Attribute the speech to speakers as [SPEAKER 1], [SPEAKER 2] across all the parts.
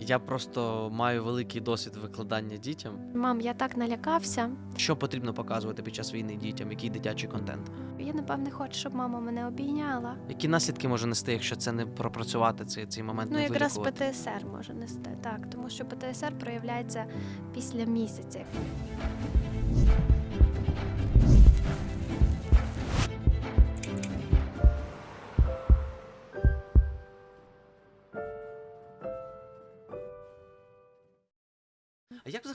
[SPEAKER 1] Я просто маю великий досвід викладання дітям.
[SPEAKER 2] Мам, я так налякався.
[SPEAKER 1] Що потрібно показувати під час війни дітям, який дитячий контент?
[SPEAKER 2] Я напевне хочу, щоб мама мене обійняла.
[SPEAKER 1] Які наслідки може нести, якщо це не пропрацювати цей, цей момент?
[SPEAKER 2] Ну,
[SPEAKER 1] не
[SPEAKER 2] якраз
[SPEAKER 1] вилікувати?
[SPEAKER 2] ПТСР може нести, так, тому що ПТСР проявляється після місяця.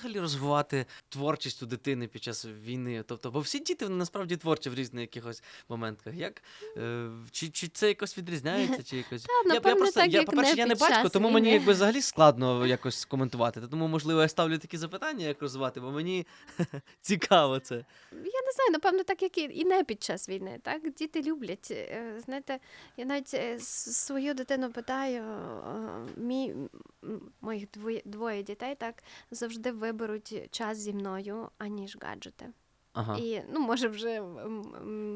[SPEAKER 1] Взагалі розвивати творчість у дитини під час війни? Тобто, бо всі діти вони насправді творчі в різних якихось моментах. Як е, чи, чи це якось відрізняється, чи якось
[SPEAKER 2] Та, напевне, так,
[SPEAKER 1] я, по-перше, я не батько, тому мені якби взагалі складно якось коментувати. Тому, можливо, я ставлю такі запитання, як розвивати, бо мені цікаво це.
[SPEAKER 2] Я не знаю, напевно, так як і, не під час війни. Так? Діти люблять. Е, Знаєте, я навіть е, свою дитину питаю, мій, моїх двоє, дітей так завжди виберуть час зі мною, аніж гаджети.
[SPEAKER 1] Ага.
[SPEAKER 2] І ну, може, вже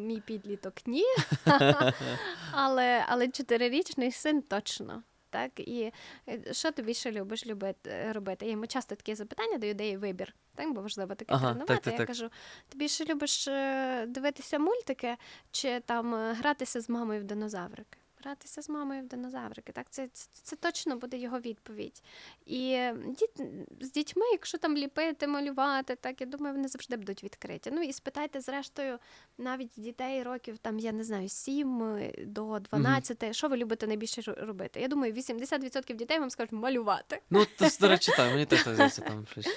[SPEAKER 2] мій підліток ні, але, але чотирирічний син точно. Так, і е, що ти більше любиш любити, робити? Я йому часто такі запитання даю, де є вибір. Так, бо важливо таке
[SPEAKER 1] Ага,
[SPEAKER 2] тренувати.
[SPEAKER 1] так, так,
[SPEAKER 2] я
[SPEAKER 1] так.
[SPEAKER 2] кажу: ти більше любиш е, дивитися мультики чи там е, гратися з мамою в динозаврики? Гратися з мамою в динозаврики. Так, це, це, це точно буде його відповідь. І е, діт, з дітьми, якщо там ліпити, малювати, так я думаю, вони завжди будуть відкриті. Ну і спитайте, зрештою, навіть дітей років, там я не знаю, 7 до 12, що ви любите найбільше робити? Я думаю, 80% дітей вам скажуть малювати.
[SPEAKER 1] Ну, то, до речі, так, мені теж здається там щось.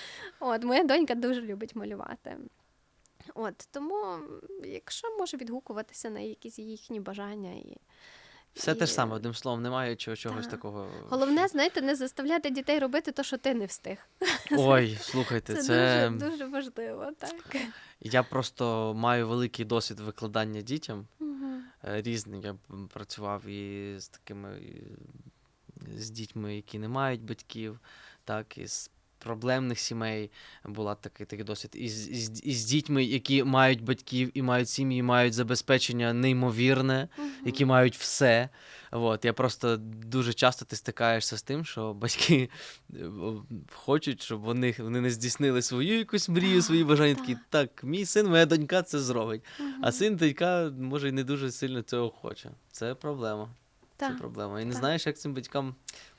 [SPEAKER 2] От, моя донька дуже любить малювати. От, тому, якщо може відгукуватися на якісь їхні бажання і.
[SPEAKER 1] Все те ж саме, одним словом, немає чого, чогось
[SPEAKER 2] Так.
[SPEAKER 1] такого.
[SPEAKER 2] Головне, знаєте, не заставляти дітей робити те, що ти не встиг.
[SPEAKER 1] Ой, слухайте,
[SPEAKER 2] Це,
[SPEAKER 1] це.
[SPEAKER 2] дуже, дуже важливо, так.
[SPEAKER 1] Я просто маю великий досвід викладання дітям. Е, різний. Я працював і з такими і з дітьми, які не мають батьків, так, і з проблемних сімей була такий, такий досвід. І з, і, з, і з дітьми, які мають батьків і мають сім'ї, і мають забезпечення неймовірне, які мають все. От, я просто дуже часто ти стикаєшся з тим, що батьки е, хочуть, щоб вони, вони не здійснили свою якусь мрію, свої бажання. Такі,
[SPEAKER 2] так.
[SPEAKER 1] мій син, моя донька це зробить. А син донька, може, і не дуже сильно цього хоче. Це проблема. Це проблема. І не знаєш, як цим батькам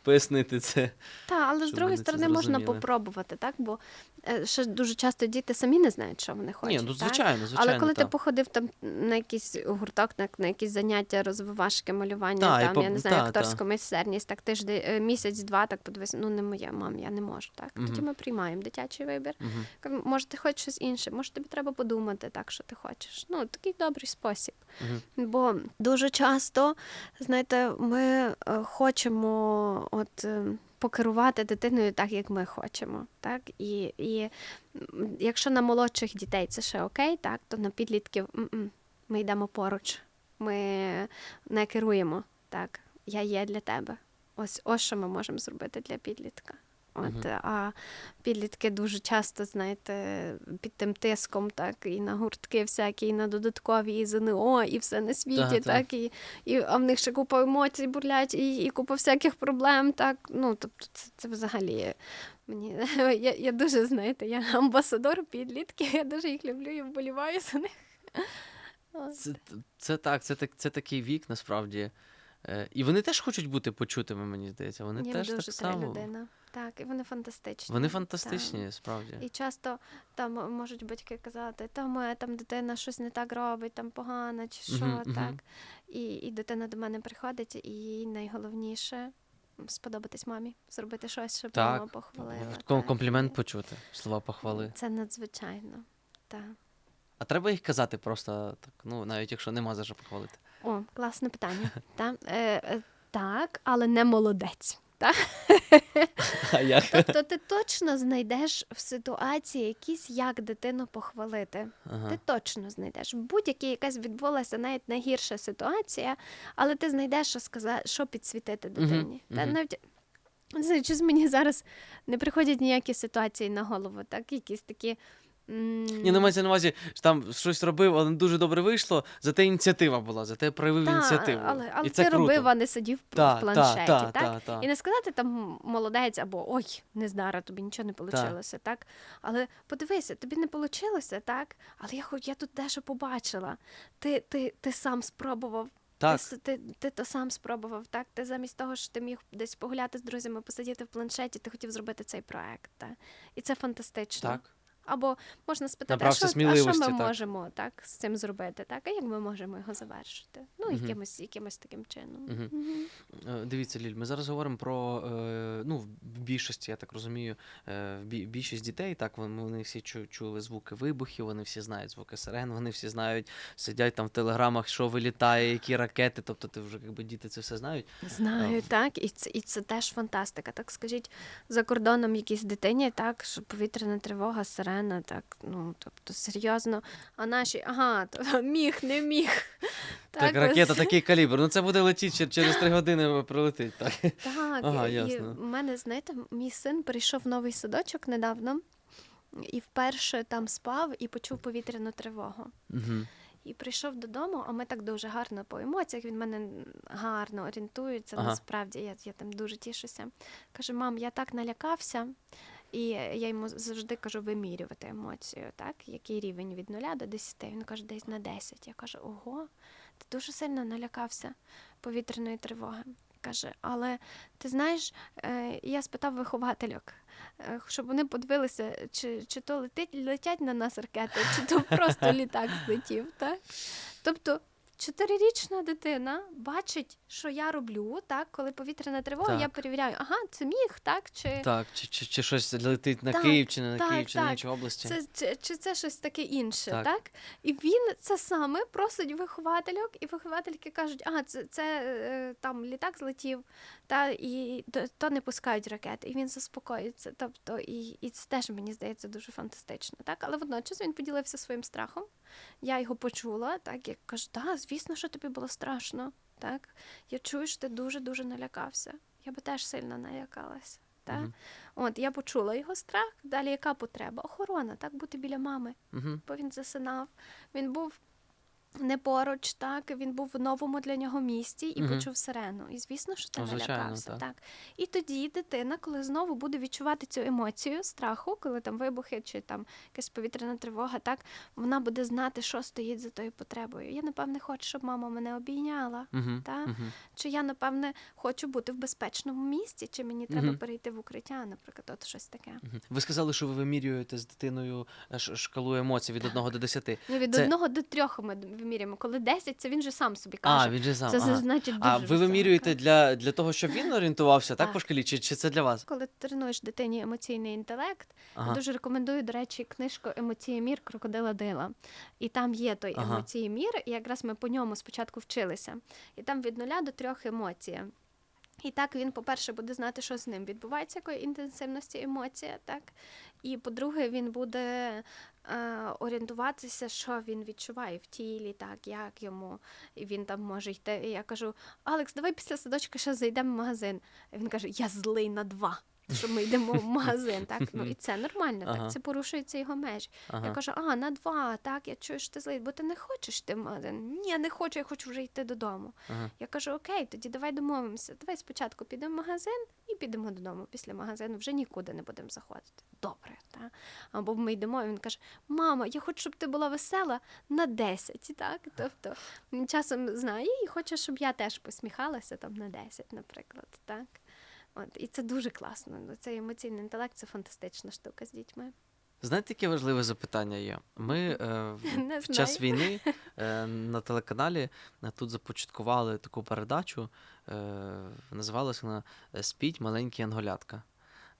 [SPEAKER 1] пояснити це.
[SPEAKER 2] Та, але з другої сторони можна попробувати, так? Бо е, ще дуже часто діти самі не знають, що вони хочуть.
[SPEAKER 1] Ні, ну
[SPEAKER 2] так?
[SPEAKER 1] звичайно, звичайно.
[SPEAKER 2] Але коли
[SPEAKER 1] та.
[SPEAKER 2] ти походив там на якийсь гурток, на, на якісь заняття розвивашки, малювання,
[SPEAKER 1] Та,
[SPEAKER 2] там,
[SPEAKER 1] по-
[SPEAKER 2] я не знаю,
[SPEAKER 1] та,
[SPEAKER 2] акторську майстерність, так тиждень, е, місяць-два, так подивись, ну не моя мам, я не можу. Так. Тоді ми приймаємо дитячий вибір. Кажемо, Може, ти хочеш щось інше, може тобі треба подумати так, що ти хочеш. Ну, такий добрий спосіб.
[SPEAKER 1] Мгм.
[SPEAKER 2] Бо дуже часто, знаєте, ми е, хочемо от. е, Покерувати дитиною так, як ми хочемо. Так? І, і якщо на молодших дітей це ще окей, так, то на підлітків м-м, ми йдемо поруч, ми не керуємо. Так, я є для тебе. Ось, ось що ми можемо зробити для підлітка. От. А підлітки дуже часто, знаєте, під тим тиском, так, і на гуртки всякі, і на додаткові, і ЗНО, і все на світі,
[SPEAKER 1] Та, та.
[SPEAKER 2] так, і, і а в них ще купа емоцій бурлять, і, і купа всяких проблем, так. Ну, тобто, це, це взагалі. Мені я, я дуже, знаєте, я амбасадор підлітків, я дуже їх люблю і вболіваю за них.
[SPEAKER 1] Це, це так, це, так, це такий вік, насправді. Е, І вони теж хочуть бути почутими, мені здається. Вони
[SPEAKER 2] Їм
[SPEAKER 1] теж
[SPEAKER 2] дуже
[SPEAKER 1] так само.
[SPEAKER 2] людина. Так, і вони фантастичні.
[SPEAKER 1] Вони
[SPEAKER 2] Так.
[SPEAKER 1] фантастичні, справді.
[SPEAKER 2] І часто там можуть батьки казати, та моя там дитина щось не так робить, там погано чи що,
[SPEAKER 1] мгм.
[SPEAKER 2] так. І, і дитина до мене приходить, і їй найголовніше сподобатись мамі, зробити щось, щоб
[SPEAKER 1] Так,
[SPEAKER 2] мама похвалила. Так.
[SPEAKER 1] Комплімент почути, слова похвали.
[SPEAKER 2] Це надзвичайно. Так.
[SPEAKER 1] А треба їх казати просто так, ну, навіть якщо нема за що похвалити.
[SPEAKER 2] О, класне питання. та? Е, е, так, але не молодець. Та?
[SPEAKER 1] А як?
[SPEAKER 2] Тобто ти точно знайдеш в ситуації якісь, як дитину похвалити.
[SPEAKER 1] Ага.
[SPEAKER 2] Ти точно знайдеш. Будь-яка якась відбулася навіть найгірша ситуація, але ти знайдеш, що сказати, що підсвітити дитині. Та
[SPEAKER 1] мгм.
[SPEAKER 2] навіть не знаю, мені зараз не приходять ніякі ситуації на голову, так? Якісь такі
[SPEAKER 1] Ні, ну мається на увазі, що там щось робив, але не дуже добре вийшло, зате ініціатива була, зате проявив
[SPEAKER 2] та,
[SPEAKER 1] ініціативу.
[SPEAKER 2] але, але
[SPEAKER 1] І це
[SPEAKER 2] ти
[SPEAKER 1] круто.
[SPEAKER 2] робив, а не сидів в-
[SPEAKER 1] Та,
[SPEAKER 2] в планшеті,
[SPEAKER 1] та,
[SPEAKER 2] так?
[SPEAKER 1] та, та.
[SPEAKER 2] І не сказати там молодець або ой, нездара, тобі нічого не вийшло, так? Але подивися, тобі не вийшло, так? Але я хоч я тут дещо побачила. Ти, ти, ти сам спробував.
[SPEAKER 1] Так.
[SPEAKER 2] Ти, ти, ти то сам спробував, так? Ти замість того, що ти міг десь погуляти з друзями, посидіти в планшеті, ти хотів зробити цей проект. Так? І це фантастично.
[SPEAKER 1] Так.
[SPEAKER 2] Або можна спитати, а що, а що ми
[SPEAKER 1] так.
[SPEAKER 2] можемо так, з цим зробити, так? А як ми можемо його завершити? Ну,
[SPEAKER 1] Мгм.
[SPEAKER 2] якимось, якимось таким чином.
[SPEAKER 1] Мгм. Е, Дивіться, Ліль, ми зараз говоримо про е, ну, в більшості, я так розумію, е, в більшість дітей, так вони, всі чу- чули звуки вибухів, вони всі знають звуки сирен, вони всі знають, сидять там в телеграмах, що вилітає, які ракети. Тобто, ти вже якби діти це все знають.
[SPEAKER 2] Знаю, так, і це, і це теж фантастика. Так скажіть, за кордоном якійсь дитині, так, що повітряна тривога, сирена, так, ну, тобто серйозно. А наші, ага, то міг, не міг.
[SPEAKER 1] Так,
[SPEAKER 2] ось-
[SPEAKER 1] ракета, такий калібр. Ну це буде летіти через три години прилетить. Так.
[SPEAKER 2] Так,
[SPEAKER 1] Ага,
[SPEAKER 2] і
[SPEAKER 1] ясно.
[SPEAKER 2] в мене, знаєте, мій син перейшов в новий садочок недавно і вперше там спав і почув повітряну тривогу.
[SPEAKER 1] Угу.
[SPEAKER 2] І прийшов додому, а ми так дуже гарно по емоціях. Він мене гарно орієнтується.
[SPEAKER 1] Ага.
[SPEAKER 2] Насправді я, я там дуже тішуся. Каже: мам, я так налякався, і я йому завжди кажу вимірювати емоцію, так? Який рівень від 0 до 10. Він каже, десь на 10. Я кажу, ого, ти дуже сильно налякався повітряної тривоги. Каже, але ти знаєш, е, я спитав виховательок, е, щоб вони подивилися, чи, чи то летить, летять на нас ракети, чи то просто літак злетів. Так? Тобто чотирирічна дитина бачить, що я роблю, так, коли повітряна тривога,
[SPEAKER 1] Так.
[SPEAKER 2] я перевіряю, ага, це міг, так? Чи
[SPEAKER 1] Так, чи, чи, чи щось летить на
[SPEAKER 2] Так,
[SPEAKER 1] Київ, чи не на
[SPEAKER 2] так,
[SPEAKER 1] Київ, чи на інші області.
[SPEAKER 2] це, чи, чи це щось таке інше,
[SPEAKER 1] Так.
[SPEAKER 2] так. І він це саме просить виховательок, і виховательки кажуть, а це, це е, там літак злетів, та і то не пускають ракети, і він заспокоїться. Тобто, і, і це теж мені здається дуже фантастично. Так, але водночас він поділився своїм страхом. Я його почула, так як кажу, да, звісно, що тобі було страшно. Так, я чую, що ти дуже дуже налякався. Я би теж сильно налякалася. Так?
[SPEAKER 1] Мгм.
[SPEAKER 2] От я почула його страх. Далі яка потреба? Охорона, так бути біля мами,
[SPEAKER 1] Угу.
[SPEAKER 2] бо він засинав. Він був не поруч, так він був в новому для нього місці і
[SPEAKER 1] Мгм.
[SPEAKER 2] почув сирену. І звісно, що ти
[SPEAKER 1] звичайно,
[SPEAKER 2] налякався.
[SPEAKER 1] так.
[SPEAKER 2] Так. І тоді дитина, коли знову буде відчувати цю емоцію страху, коли там вибухи чи там якась повітряна тривога, так вона буде знати, що стоїть за тою потребою. Я напевне хочу, щоб мама мене обійняла.
[SPEAKER 1] Угу.
[SPEAKER 2] Та?
[SPEAKER 1] Угу.
[SPEAKER 2] Чи я, напевне, хочу бути в безпечному місці, чи мені треба перейти в укриття, наприклад, от щось таке.
[SPEAKER 1] Ви сказали, що ви вимірюєте з дитиною е, шкалу емоцій від 1 до 10.
[SPEAKER 2] Ну, від
[SPEAKER 1] Це-
[SPEAKER 2] одного до трьох ми вимірюємо. Коли 10, це він же сам собі каже.
[SPEAKER 1] А, він же сам.
[SPEAKER 2] це
[SPEAKER 1] ага.
[SPEAKER 2] значить дуже
[SPEAKER 1] А ви
[SPEAKER 2] високо.
[SPEAKER 1] вимірюєте для, для того, щоб він орієнтувався, так,
[SPEAKER 2] Так.
[SPEAKER 1] по шкалі, чи, чи це для вас?
[SPEAKER 2] Коли тренуєш дитині емоційний інтелект,
[SPEAKER 1] Ага.
[SPEAKER 2] дуже рекомендую, до речі, книжку Емоціємір крокодила Дила. І там є той
[SPEAKER 1] Ага.
[SPEAKER 2] емоціємір, і якраз ми по ньому спочатку вчилися. І там від нуля до трьох емоцій. І так він, по-перше, буде знати, що з ним відбувається, якої інтенсивності емоція, так? І по-друге, він буде орієнтуватися, що він відчуває в тілі, так, як йому. І він там може йти. І я кажу: Алекс, давай після садочка ще зайдемо в магазин. І він каже: Я злий на два. Що ми йдемо в магазин, так? Ну і це нормально,
[SPEAKER 1] Ага.
[SPEAKER 2] так це порушується його межі.
[SPEAKER 1] Ага.
[SPEAKER 2] Я кажу, а на два, так, я чую, що ти злий, бо ти не хочеш йти в магазин. Ні, я не хочу, я хочу вже йти додому.
[SPEAKER 1] Ага.
[SPEAKER 2] Я кажу, окей, тоді давай домовимося. Давай спочатку підемо в магазин підемо додому. Після магазину вже нікуди не будемо заходити. Добре, Та? Або ми йдемо, і він каже: Мама, я хочу, щоб ти була весела на 10, так? Тобто він часом знає і хоче, щоб я теж посміхалася там на 10, наприклад. так? От, і це дуже класно. Ну, Цей емоційний інтелект це фантастична штука з дітьми.
[SPEAKER 1] Знаєте, яке важливе запитання є? Ми е, в- час війни е, на телеканалі е, тут започаткували таку передачу. Е, називалася вона Спіть маленькі анголятка.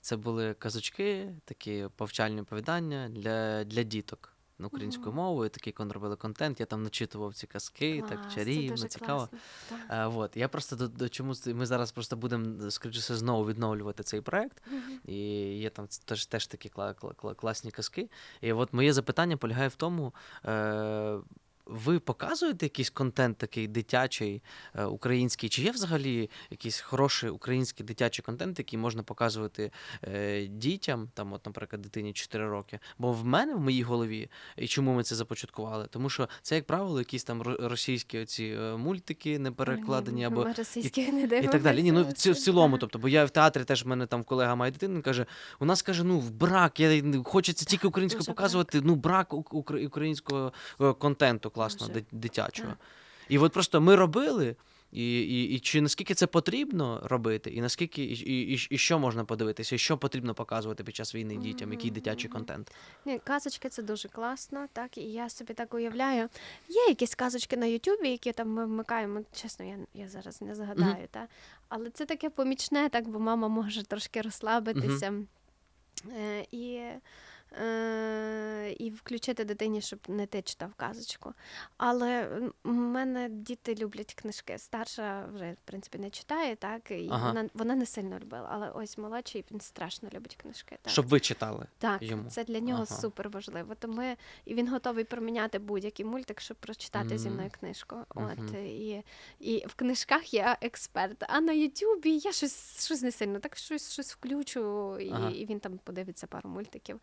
[SPEAKER 1] Це були казочки, такі повчальні оповідання для, для діток на українською мовою. Такий кон робили контент. Я там начитував ці казки,
[SPEAKER 2] Клас, так
[SPEAKER 1] чарівно, цікаво. Е, от. Я просто до, до чому ми зараз просто будемо, скоріше знову відновлювати цей проект.
[SPEAKER 2] Мгм.
[SPEAKER 1] І є там теж, теж такі кла- кла- кла- класні казки. І от моє запитання полягає в тому, е, ви показуєте якийсь контент такий дитячий, е, український? Чи є взагалі якийсь хороший український дитячий контент, який можна показувати е, дітям, там, от, наприклад, дитині 4 роки? Бо в мене в моїй голові, і чому ми це започаткували? Тому що це, як правило, якісь там ро- російські оці е, мультики не перекладені, або
[SPEAKER 2] російських не
[SPEAKER 1] і так далі. Ні, ну в, ці- цілому, тобто, бо я в театрі теж в мене там колега має дитину, каже: у нас каже, ну в брак, я хочеться тільки українською показувати. Ну, брак ук- українського контенту дит- дитячого. І от просто ми робили. І, і, і чи наскільки це потрібно робити, і наскільки і, і, і, що можна подивитися, і що потрібно показувати під час війни дітям, який дитячий контент?
[SPEAKER 2] Ні, казочки це дуже класно, так, і я собі так уявляю. Є якісь казочки на Ютубі, які там ми вмикаємо, чесно, я, я зараз не згадаю, та? але це таке помічне, так, бо мама може трошки розслабитися. Е, і, і включити дитині, щоб не ти читав казочку. Але в мене діти люблять книжки. Старша вже, в принципі, не читає, так, і
[SPEAKER 1] Ага.
[SPEAKER 2] вона, вона не сильно любила. Але ось молодший він страшно любить книжки. Так.
[SPEAKER 1] Щоб ви читали.
[SPEAKER 2] Так,
[SPEAKER 1] йому.
[SPEAKER 2] це для нього
[SPEAKER 1] Ага.
[SPEAKER 2] супер важливо. То ми, і він готовий проміняти будь-який мультик, щоб прочитати зі мною книжку. От і, і в книжках я експерт. А на Ютубі я щось, щось не сильно, так щось, щось включу, і,
[SPEAKER 1] Ага.
[SPEAKER 2] і він там подивиться пару мультиків.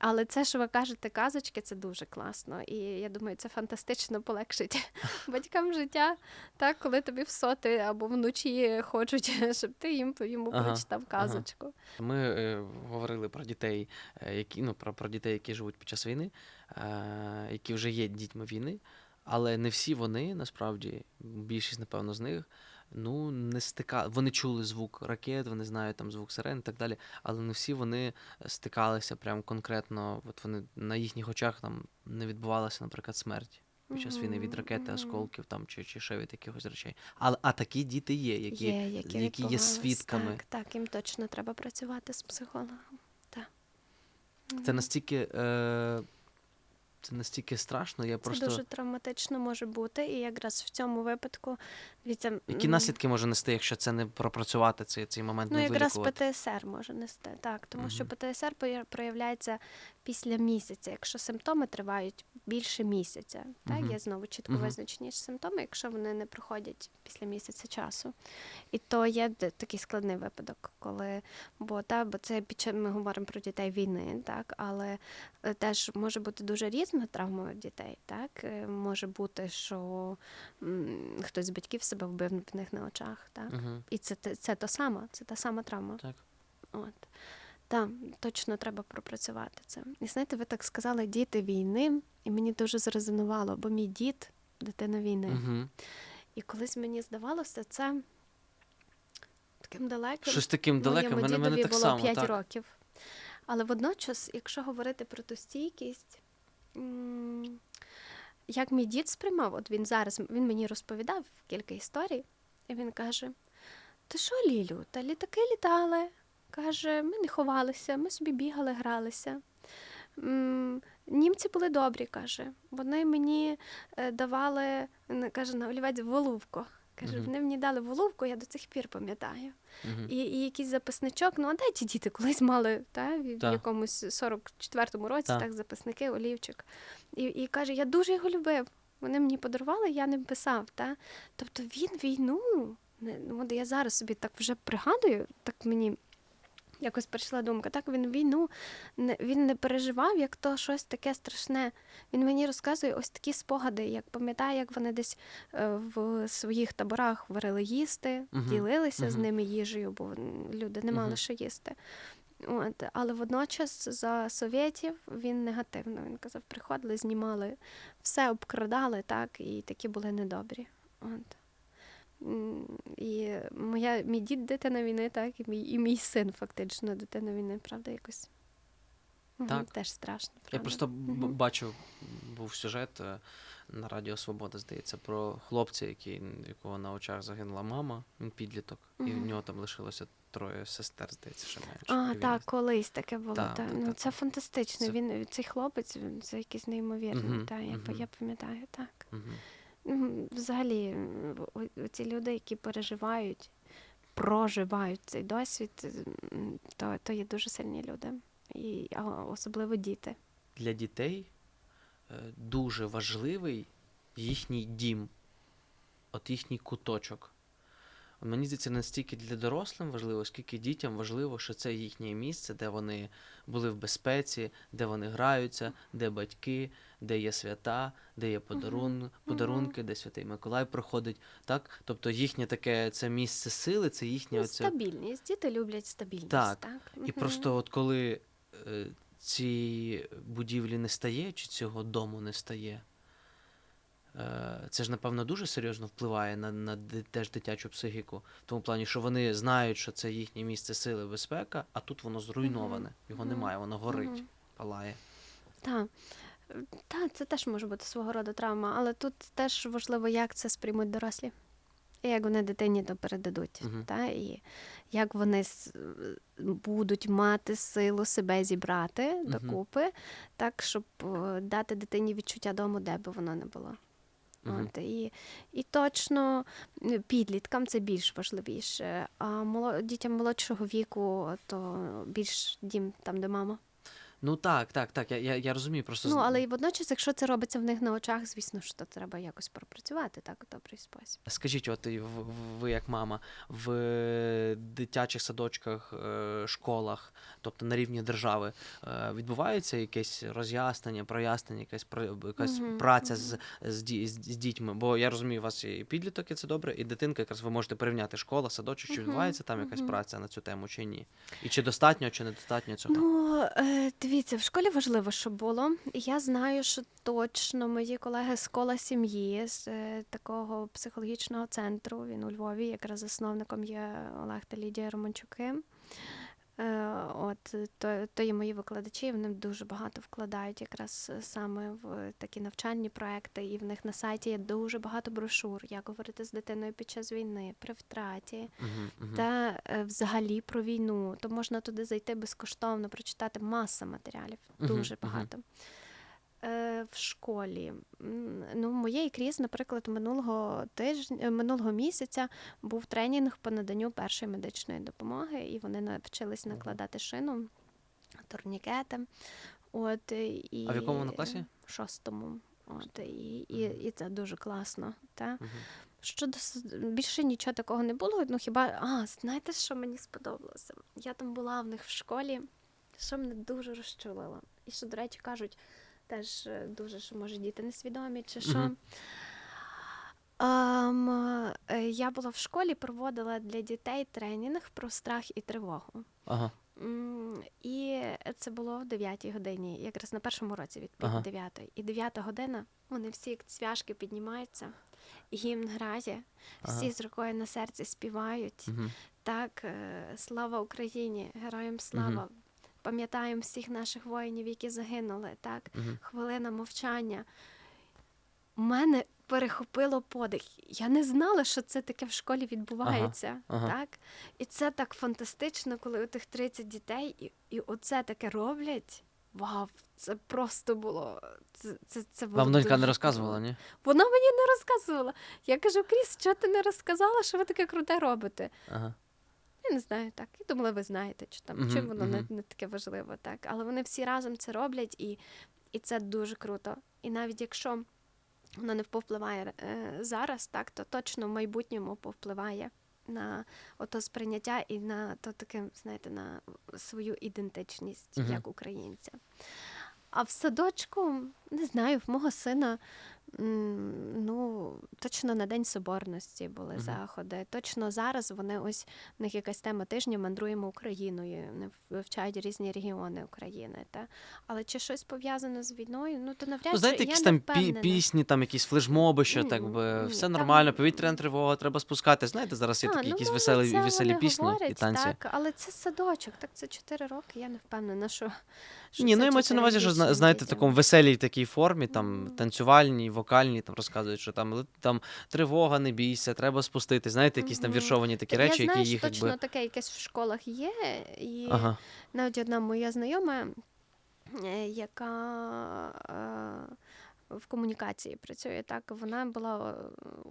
[SPEAKER 2] Але це, що ви кажете, казочки, це дуже класно. І я думаю, це фантастично полегшить батькам життя. Так, коли тобі в соти або вночі хочуть, щоб ти їм йому
[SPEAKER 1] Ага,
[SPEAKER 2] прочитав
[SPEAKER 1] ага.
[SPEAKER 2] казочку.
[SPEAKER 1] Ми е, говорили про дітей, е, які ну про, про дітей, які живуть під час війни, е, які вже є дітьми війни, але не всі вони насправді, більшість, напевно, з них. Ну, не стика... Вони чули звук ракет, вони знають там звук сирен і так далі, але не всі вони стикалися прям конкретно. От вони на їхніх очах там не відбувалася, наприклад, смерть під час війни від ракети, осколків там чи, чи ще від якихось речей. Але а такі діти є, які,
[SPEAKER 2] є, які,
[SPEAKER 1] які є свідками.
[SPEAKER 2] Так, так, їм точно треба працювати з психологом. Так.
[SPEAKER 1] Це настільки. Е... Це настільки страшно, я
[SPEAKER 2] Це
[SPEAKER 1] просто.
[SPEAKER 2] дуже травматично може бути, і якраз в цьому випадку дивіться,
[SPEAKER 1] Які наслідки може нести, якщо це не пропрацювати цей, цей момент,
[SPEAKER 2] Ну,
[SPEAKER 1] не
[SPEAKER 2] якраз? ПТСР може нести, так, тому що
[SPEAKER 1] Мгм.
[SPEAKER 2] ПТСР проявляється після місяця, якщо симптоми тривають більше місяця. Так,
[SPEAKER 1] Мгм.
[SPEAKER 2] є знову чітко
[SPEAKER 1] Мгм.
[SPEAKER 2] визначені симптоми, якщо вони не проходять після місяця часу. І то є такий складний випадок, коли бо та, бо це під час ми говоримо про дітей війни, так, але е, теж може бути дуже різна травма у дітей. Так, Е, може бути, що м, хтось з батьків себе вбив в них на очах, так.
[SPEAKER 1] Угу.
[SPEAKER 2] І це, те- це та сама, це та сама травма.
[SPEAKER 1] Так.
[SPEAKER 2] От. Так, точно треба пропрацювати це. І знаєте, ви так сказали діти війни, і мені дуже зрезонувало, бо мій дід дитина війни.
[SPEAKER 1] Угу.
[SPEAKER 2] І колись мені здавалося це таким далеким.
[SPEAKER 1] Щось таким далеким,
[SPEAKER 2] Моєму
[SPEAKER 1] мене, мене так
[SPEAKER 2] було
[SPEAKER 1] само.
[SPEAKER 2] 5
[SPEAKER 1] Так.
[SPEAKER 2] років. Але водночас, якщо говорити про ту стійкість, як мій дід сприймав, от він зараз він мені розповідав кілька історій, і він каже: Ти що, Лілю, та літаки літали? Каже, ми не ховалися, ми собі бігали, гралися. Німці були добрі, каже. Вони мені е, давали, каже, на олівець волувку. Каже,
[SPEAKER 1] Мгм.
[SPEAKER 2] вони мені дали волувку, я до цих пір пам'ятаю.
[SPEAKER 1] Угу.
[SPEAKER 2] І, і якийсь записничок. Ну, а де ті діти колись мали та, в
[SPEAKER 1] Так.
[SPEAKER 2] якомусь 44-му році,
[SPEAKER 1] Так.
[SPEAKER 2] так, записники, олівчик. І, і каже, я дуже його любив. Вони мені подарували, я не писав. Та? Тобто він війну. Ну, я зараз собі так вже пригадую, так мені якось прийшла думка. Так він війну він не переживав, як то щось таке страшне. Він мені розказує ось такі спогади, як пам'ятає, як вони десь е, в своїх таборах варили їсти,
[SPEAKER 1] Мгм,
[SPEAKER 2] ділилися з ними їжею, бо люди не мали
[SPEAKER 1] Мгм.
[SPEAKER 2] що їсти. От, але водночас за совєтів він негативно. Він казав, приходили, знімали, все обкрадали, так, і такі були недобрі. От. І моя, мій дід дитина війни, так, і мій, і мій син фактично дитина війни, правда, якось.
[SPEAKER 1] Так.
[SPEAKER 2] Теж страшно. Правда?
[SPEAKER 1] Я просто б-
[SPEAKER 2] Мгм.
[SPEAKER 1] бачив, був сюжет е, на Радіо Свобода, здається, про хлопця, який, якого на очах загинула мама, він підліток, і в нього там лишилося троє сестер, здається, ще менше.
[SPEAKER 2] А,
[SPEAKER 1] І він-
[SPEAKER 2] так, колись таке було.
[SPEAKER 1] Так,
[SPEAKER 2] та.
[SPEAKER 1] так,
[SPEAKER 2] ну, це
[SPEAKER 1] так.
[SPEAKER 2] фантастично.
[SPEAKER 1] Це-
[SPEAKER 2] Він, цей хлопець, він- це якийсь неймовірний. Та, я, я пам'ятаю, так. Взагалі, ці люди, які переживають, проживають цей досвід, то, то є дуже сильні люди. І особливо діти.
[SPEAKER 1] Для дітей е, дуже важливий їхній дім, от їхній куточок. Мені здається, не стільки для дорослим важливо, скільки дітям важливо, що це їхнє місце, де вони були в безпеці, де вони граються, де батьки, де є свята, де є подарун... подарунки, де Святий Миколай проходить. Так? Тобто їхнє таке це місце сили, це їхнє
[SPEAKER 2] Ну,
[SPEAKER 1] оце
[SPEAKER 2] стабільність. Діти люблять стабільність.
[SPEAKER 1] Так.
[SPEAKER 2] Так.
[SPEAKER 1] і просто от коли е, ці будівлі не стає, чи цього дому не стає, це ж, напевно, дуже серйозно впливає на, на теж дитячу психіку. В тому плані, що вони знають, що це їхнє місце сили безпека, а тут воно зруйноване. Його
[SPEAKER 2] Мгм.
[SPEAKER 1] немає, воно горить,
[SPEAKER 2] Мгм.
[SPEAKER 1] палає.
[SPEAKER 2] Так. Так, це теж може бути свого роду травма, але тут теж важливо, як це сприймуть дорослі. І як вони дитині то передадуть.
[SPEAKER 1] Мгм.
[SPEAKER 2] Та? І як вони будуть мати силу себе зібрати докупи, так, щоб е, дати дитині відчуття дому, де би воно не було.
[SPEAKER 1] Мгм.
[SPEAKER 2] От, і, і точно е, підліткам це більш важливіше. А моло- дітям молодшого віку, то більш дім там, де мама.
[SPEAKER 1] Ну так, так, так. Я, я, я розумію. Просто
[SPEAKER 2] Ну, але і водночас, якщо це робиться в них на очах, звісно, що треба якось пропрацювати так у добрий спосіб.
[SPEAKER 1] Скажіть, от ви як мама, в дитячих садочках, е, школах, тобто на рівні держави, е, відбувається якесь роз'яснення, прояснення, якась якась
[SPEAKER 2] Мгм,
[SPEAKER 1] праця
[SPEAKER 2] мгм.
[SPEAKER 1] з, з, з, з дітьми? Бо я розумію, у вас і підліток, і це добре, і дитинка, якраз ви можете порівняти школа, садочок, чи
[SPEAKER 2] Мгм,
[SPEAKER 1] відбувається там якась праця на цю тему, чи ні? І чи достатньо, чи недостатньо цього?
[SPEAKER 2] Ну, е, дивіться, в школі важливо, щоб було. Я знаю, що точно мої колеги з кола сім'ї, з е, такого психологічного центру, він у Львові, якраз засновником є Олег та Лідія Романчуки. Е, От то, то є мої викладачі, вони дуже багато вкладають якраз е, саме в такі навчальні проекти, і в них на сайті є дуже багато брошур, як говорити з дитиною під час війни, при втраті,
[SPEAKER 1] Мгм, мгм.
[SPEAKER 2] та е, взагалі про війну, то можна туди зайти безкоштовно, прочитати маса матеріалів, дуже
[SPEAKER 1] мгм.
[SPEAKER 2] багато. Е, в школі. Ну, моєї кріс, наприклад, минулого тижня, е, минулого місяця був тренінг по наданню першої медичної допомоги, і вони навчились накладати шину, турнікети. От, е, і,
[SPEAKER 1] А в якому вони класі?
[SPEAKER 2] В шостому. От, і, і, і це дуже класно. Та?
[SPEAKER 1] Мгм.
[SPEAKER 2] Щодо більше нічого такого не було. Ну хіба а знаєте, що мені сподобалося? Я там була в них в школі, що мене дуже розчулило. І що, до речі, кажуть, теж е, дуже, що може діти несвідомі, чи що. Е, я була в школі, проводила для дітей тренінг про страх і тривогу.
[SPEAKER 1] Ага.
[SPEAKER 2] М, І це було в 9 годині, якраз на першому році від
[SPEAKER 1] Ага.
[SPEAKER 2] 9. І 9 година, вони всі як цвяшки піднімаються, гімн грає, всі
[SPEAKER 1] Ага.
[SPEAKER 2] з рукою на серці співають.
[SPEAKER 1] Мгм.
[SPEAKER 2] Так, е, слава Україні, героям слава. Пам'ятаємо всіх наших воїнів, які загинули. Так,
[SPEAKER 1] Мгм.
[SPEAKER 2] хвилина мовчання. У мене перехопило подих. Я не знала, що це таке в школі відбувається.
[SPEAKER 1] ага.
[SPEAKER 2] Так? І це так фантастично, коли у тих 30 дітей і, і оце таке роблять. Вау, це просто було. Це, це, це було
[SPEAKER 1] Вам донька
[SPEAKER 2] дуже
[SPEAKER 1] не розказувала, ні?
[SPEAKER 2] Вона мені не розказувала. Я кажу, Кріс, що ти не розказала, що ви таке круте робите?
[SPEAKER 1] Ага.
[SPEAKER 2] Я не знаю так. Я думала, ви знаєте, чи там
[SPEAKER 1] Мгм,
[SPEAKER 2] чим воно не,
[SPEAKER 1] мгм.
[SPEAKER 2] не таке важливо, так. Але вони всі разом це роблять, і, і це дуже круто. І навіть якщо воно не повпливає е, зараз, так, то точно в майбутньому повпливає на ото сприйняття і на то таке, знаєте, на свою ідентичність
[SPEAKER 1] Мгм.
[SPEAKER 2] як українця. А в садочку, не знаю, в мого сина ну, точно на День Соборності були
[SPEAKER 1] Мгм.
[SPEAKER 2] заходи. Точно зараз вони ось в них якась тема тижня мандруємо Україною, вони вивчають різні регіони України. Та? Але чи щось пов'язане з війною? Ну то навряд
[SPEAKER 1] Ну, знаєте,
[SPEAKER 2] чи
[SPEAKER 1] якісь
[SPEAKER 2] я
[SPEAKER 1] там
[SPEAKER 2] не
[SPEAKER 1] пі-
[SPEAKER 2] впевнена.
[SPEAKER 1] пісні, там якісь флешмоби, що так би все
[SPEAKER 2] там-
[SPEAKER 1] нормально, повітряна тривога, треба спускати. Знаєте, зараз є
[SPEAKER 2] А,
[SPEAKER 1] такі
[SPEAKER 2] ну,
[SPEAKER 1] якісь веселі,
[SPEAKER 2] це
[SPEAKER 1] веселі
[SPEAKER 2] вони
[SPEAKER 1] пісні
[SPEAKER 2] говорять,
[SPEAKER 1] і танці.
[SPEAKER 2] Так, але це садочок, так це 4 роки, я не впевнена, що. що
[SPEAKER 1] Ні, ну я мається на увазі, що зна- знаєте, в такому веселій такій формі, там танцювальній, вокальній, там розказують, що там, там тривога, не бійся, треба спустити. Знаєте, якісь там віршовані такі
[SPEAKER 2] Я
[SPEAKER 1] речі,
[SPEAKER 2] знаю,
[SPEAKER 1] які їх
[SPEAKER 2] точно
[SPEAKER 1] якби.
[SPEAKER 2] таке якесь в школах є, і
[SPEAKER 1] Ага.
[SPEAKER 2] навіть одна моя знайома, е, яка е, в комунікації працює, так вона була е,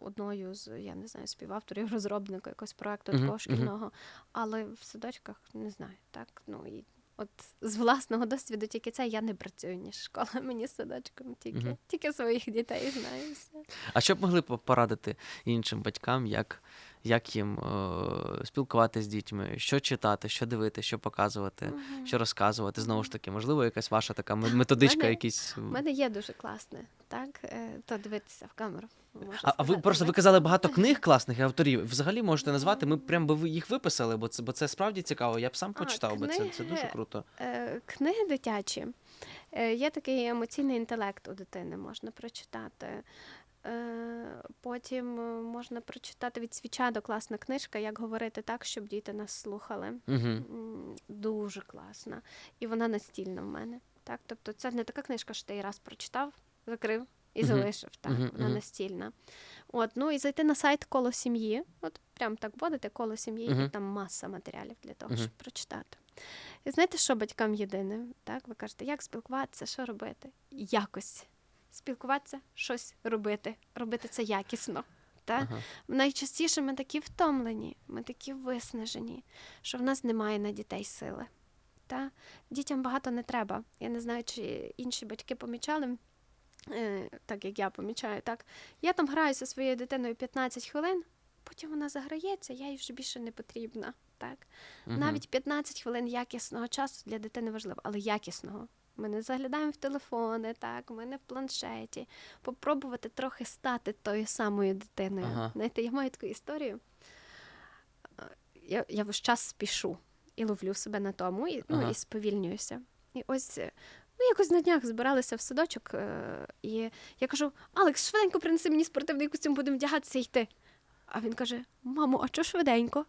[SPEAKER 2] одною з я не знаю співавторів, розробника якогось проекту такого
[SPEAKER 1] мгм.
[SPEAKER 2] шкільного, але в садочках не знаю, так ну і От з власного досвіду тільки це я не працюю ніж школа. Мені з садочком, тільки,
[SPEAKER 1] Мгм.
[SPEAKER 2] тільки своїх дітей знаю все.
[SPEAKER 1] А що б могли б порадити іншим батькам, як, як їм е, спілкуватися з дітьми, що читати, що дивити, що показувати,
[SPEAKER 2] Мгм.
[SPEAKER 1] що розказувати? Знову ж таки, можливо, якась ваша така ме- методичка,
[SPEAKER 2] мене-
[SPEAKER 1] якісь.
[SPEAKER 2] У мене є дуже класне, так? Е, То дивитися в камеру.
[SPEAKER 1] А, а ви просто ви казали багато книг класних авторів. Взагалі можете назвати. Ми прям би їх виписали, бо це бо це справді цікаво. Я б сам
[SPEAKER 2] А,
[SPEAKER 1] почитав, бо це, це дуже круто.
[SPEAKER 2] Е, Книги дитячі. Е, Є такий емоційний інтелект у дитини, можна прочитати. Е, Потім е, можна прочитати від свіча класна книжка, як говорити так, щоб діти нас слухали.
[SPEAKER 1] Угу.
[SPEAKER 2] Дуже класна. І вона настільна в мене. Так? Тобто це не така книжка, що ти її раз прочитав, закрив і
[SPEAKER 1] Мгм.
[SPEAKER 2] залишив. Так?
[SPEAKER 1] Мгм,
[SPEAKER 2] Вона настільна. От, ну і зайти на сайт коло сім'ї. От прям так вводити коло сім'ї, і там маса матеріалів для того, щоб прочитати. І знаєте, що батькам єдине? Так? Ви кажете, як спілкуватися, що робити? Якось. Спілкуватися, щось робити, робити це якісно. Так?
[SPEAKER 1] Ага.
[SPEAKER 2] Найчастіше ми такі втомлені, ми такі виснажені, що в нас немає на дітей сили. Та? Дітям багато не треба. Я не знаю, чи інші батьки помічали, е, так як я помічаю, так. Я там граюся зі своєю дитиною 15 хвилин, потім вона заграється, я їй вже більше не потрібна. Так?
[SPEAKER 1] Мгм.
[SPEAKER 2] Навіть 15 хвилин якісного часу для дитини важливо, але якісного. Ми не заглядаємо в телефони, так, ми не в планшеті. Попробувати трохи стати тою самою дитиною.
[SPEAKER 1] Ага.
[SPEAKER 2] Знаєте, я маю таку історію. Я, я весь час спішу і ловлю себе на тому, і, ну, і сповільнююся. І ось е, ми якось на днях збиралися в садочок, е, і я кажу: Алекс, швиденько принеси мені спортивний костюм, будемо вдягатися і йти. А він каже: Мамо, а чого швиденько?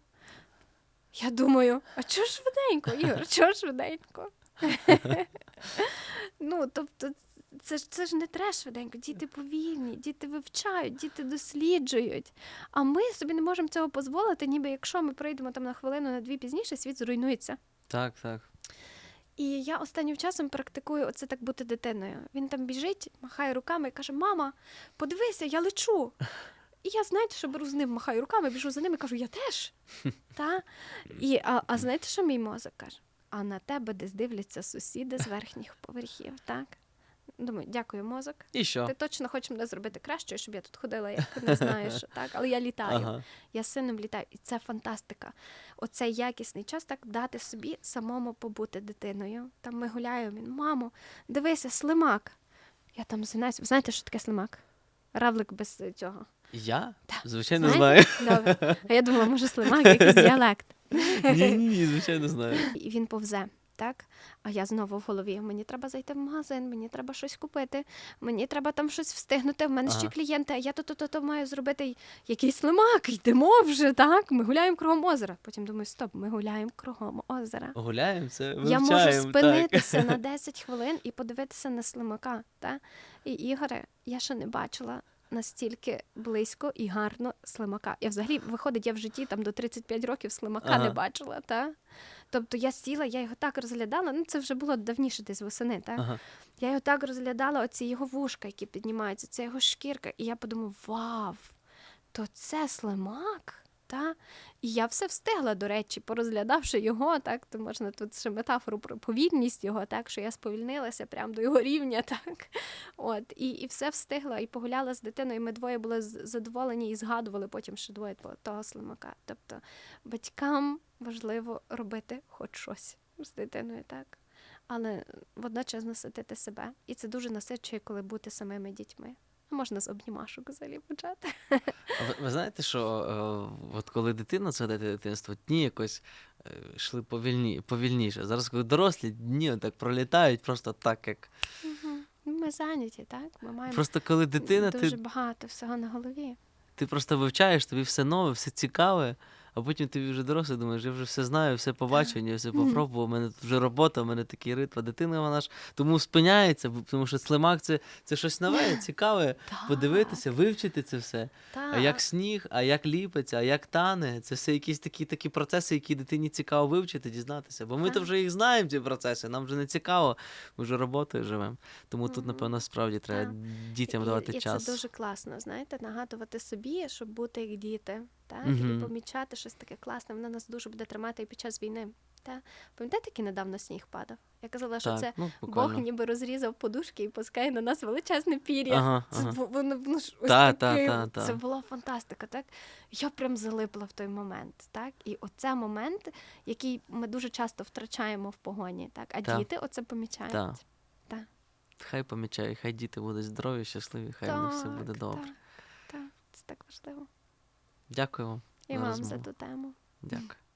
[SPEAKER 2] Я думаю, а чого швиденько, Ігор, чого швиденько? ну, тобто, це ж, це ж не треба швиденько. Діти повільні, діти вивчають, діти досліджують. А ми собі не можемо цього дозволити, ніби якщо ми прийдемо там на хвилину, на дві пізніше, світ зруйнується.
[SPEAKER 1] Так, так.
[SPEAKER 2] І я останнім часом практикую оце так бути дитиною. Він там біжить, махає руками і каже: Мама, подивися, я лечу. І я, знаєте, що беру з ним, махаю руками, біжу за ним і кажу, я теж. Та? І, а, а знаєте, що мій мозок каже? А на тебе десь дивляться сусіди з верхніх поверхів, так? Думаю, дякую, мозок.
[SPEAKER 1] І що?
[SPEAKER 2] Ти точно хочеш мене зробити кращою, щоб я тут ходила, як не знаю, що так, але я літаю.
[SPEAKER 1] Ага.
[SPEAKER 2] Я сином літаю, і це фантастика. Оцей якісний час так дати собі самому побути дитиною. Там ми гуляємо, він, мамо, дивися, слимак. Я там згинаюся. Ви знаєте, що таке слимак? Равлик без цього.
[SPEAKER 1] Я?
[SPEAKER 2] Так.
[SPEAKER 1] Звичайно, знаю.
[SPEAKER 2] Добре. А я думала, може, слимак якийсь діалект.
[SPEAKER 1] Ні, ні, звичайно знаю.
[SPEAKER 2] І він повзе. Так, а я знову в голові. Мені треба зайти в магазин, мені треба щось купити, мені треба там щось встигнути. В мене ще клієнти, а я то то то то маю зробити якийсь слимак. Йдемо вже, так. Ми гуляємо кругом озера. Потім думаю, стоп, ми гуляємо кругом озера.
[SPEAKER 1] Гуляємо, це
[SPEAKER 2] Я можу спинитися
[SPEAKER 1] так.
[SPEAKER 2] на 10 хвилин і подивитися на слимака. Та? І Ігоре, я ще не бачила настільки близько і гарно слимака. Я взагалі, виходить, я в житті там до 35 років слимака
[SPEAKER 1] Ага.
[SPEAKER 2] не бачила. Та? Тобто я сіла, я його так розглядала, ну це вже було давніше десь восени. Та?
[SPEAKER 1] Ага.
[SPEAKER 2] Я його так розглядала, оці його вушка, які піднімаються, це його шкірка. І я подумала, вау, то це слимак. Та? І я все встигла, до речі, порозглядавши його, так, то можна тут ще метафору про повільність його, так, що я сповільнилася прямо до його рівня, так. От, і, і все встигла, і погуляла з дитиною, і ми двоє були задоволені і згадували потім ще двоє того, слимака. Тобто батькам важливо робити хоч щось з дитиною, так. Але водночас наситити себе. І це дуже насичує, коли бути самими дітьми. Можна з обнімашок взагалі почати.
[SPEAKER 1] А Ви, ви знаєте, що е, от коли дитина згадає дитинство, дні якось е, йшли повільні, повільніше. Зараз, коли дорослі, дні так пролітають просто так, як.
[SPEAKER 2] Угу. Ми зайняті, так? Ми маємо
[SPEAKER 1] Просто коли дитина,
[SPEAKER 2] дуже
[SPEAKER 1] ти,
[SPEAKER 2] багато всього на голові.
[SPEAKER 1] ти просто вивчаєш, тобі все нове, все цікаве, а потім ти вже дорослий, думаєш, я вже все знаю, все побачив, я все попробував, у мене тут вже робота, у мене такий ритм. Дитина вона ж тому спиняється, тому що слимак це, це щось нове, цікаве. Подивитися, вивчити це все.
[SPEAKER 2] Так.
[SPEAKER 1] А як сніг, а як ліпиться, а як тане, це все якісь такі такі процеси, які дитині цікаво вивчити, дізнатися. Бо ми то вже їх знаємо, ці процеси, нам вже не цікаво, ми вже роботою живемо. Тому тут, напевно, справді треба
[SPEAKER 2] Так.
[SPEAKER 1] дітям
[SPEAKER 2] і,
[SPEAKER 1] давати
[SPEAKER 2] і
[SPEAKER 1] час.
[SPEAKER 2] це дуже класно, знаєте, нагадувати собі, щоб бути як діти, так?
[SPEAKER 1] Мгм.
[SPEAKER 2] і помічати щось таке класне. Воно нас дуже буде тримати і під час війни. Та Пам'ятаєте, який недавно сніг падав? Я казала, що
[SPEAKER 1] Так,
[SPEAKER 2] це
[SPEAKER 1] ну,
[SPEAKER 2] Бог ніби розрізав подушки і пускає на нас величезне пір'я.
[SPEAKER 1] Ага,
[SPEAKER 2] Це
[SPEAKER 1] ага.
[SPEAKER 2] воно, воно ж ось
[SPEAKER 1] Та, та, та, та.
[SPEAKER 2] Це була фантастика, так? Я прям залипла в той момент, так? І оце момент, який ми дуже часто втрачаємо в погоні, так? А діти оце помічають.
[SPEAKER 1] Та.
[SPEAKER 2] Та.
[SPEAKER 1] Хай помічає, хай діти будуть здорові, щасливі, хай у них все буде добре.
[SPEAKER 2] Так, так, це так важливо.
[SPEAKER 1] Ďakujem.
[SPEAKER 2] Ďakujem
[SPEAKER 1] za,
[SPEAKER 2] za tú tému.
[SPEAKER 1] Ďakujem.